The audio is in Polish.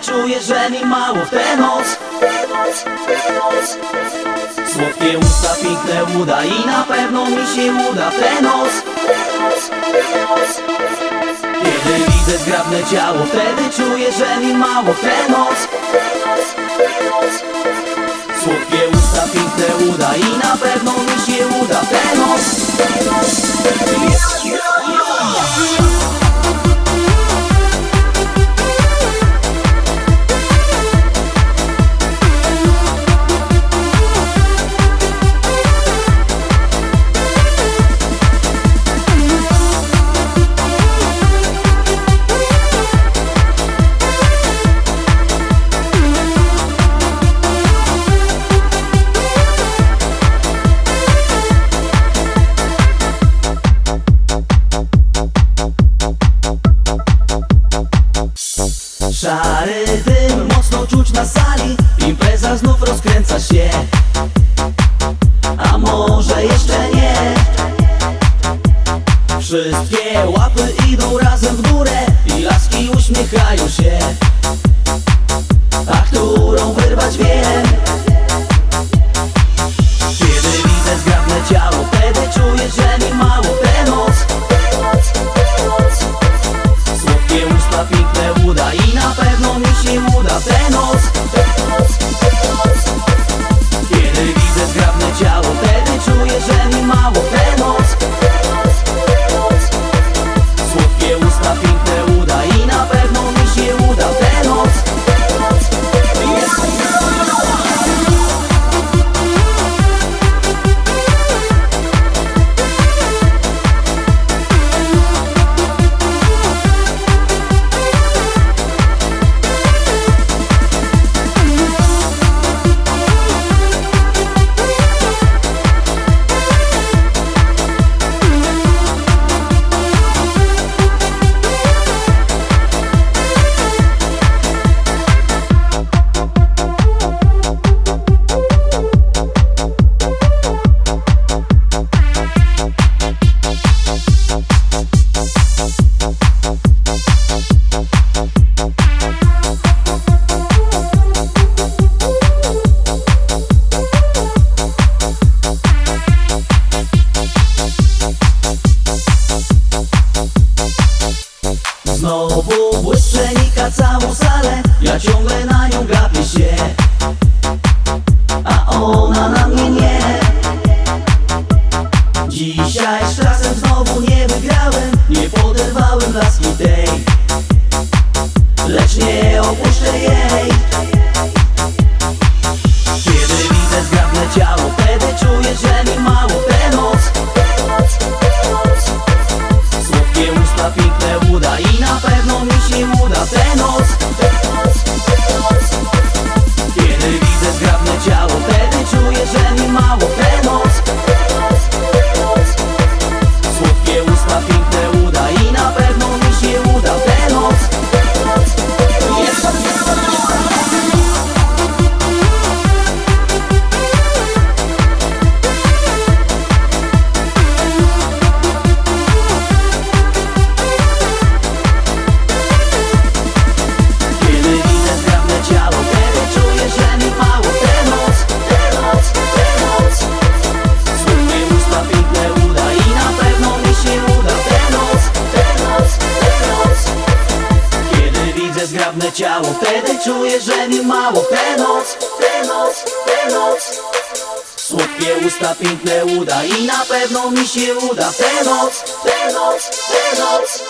czuję, że mi mało w tę noc. Słodkie usta, piękne uda i na pewno mi się uda w tę noc. Kiedy widzę zgrabne ciało, wtedy czuję, że mi mało w tę noc mocno czuć na sali. Impreza znów rozkręca się. A może jeszcze nie? Wszystkie łapy idą razem w górę I laski uśmiechają się. A którą wyrwać wiem ciało Wtedy czuję, że Zgrabne ciało, wtedy czuję, że mi mało. Tę noc Tę noc, tę noc. Słodkie usta, piękne uda i na pewno mi się uda. Tę noc Tę noc, tę noc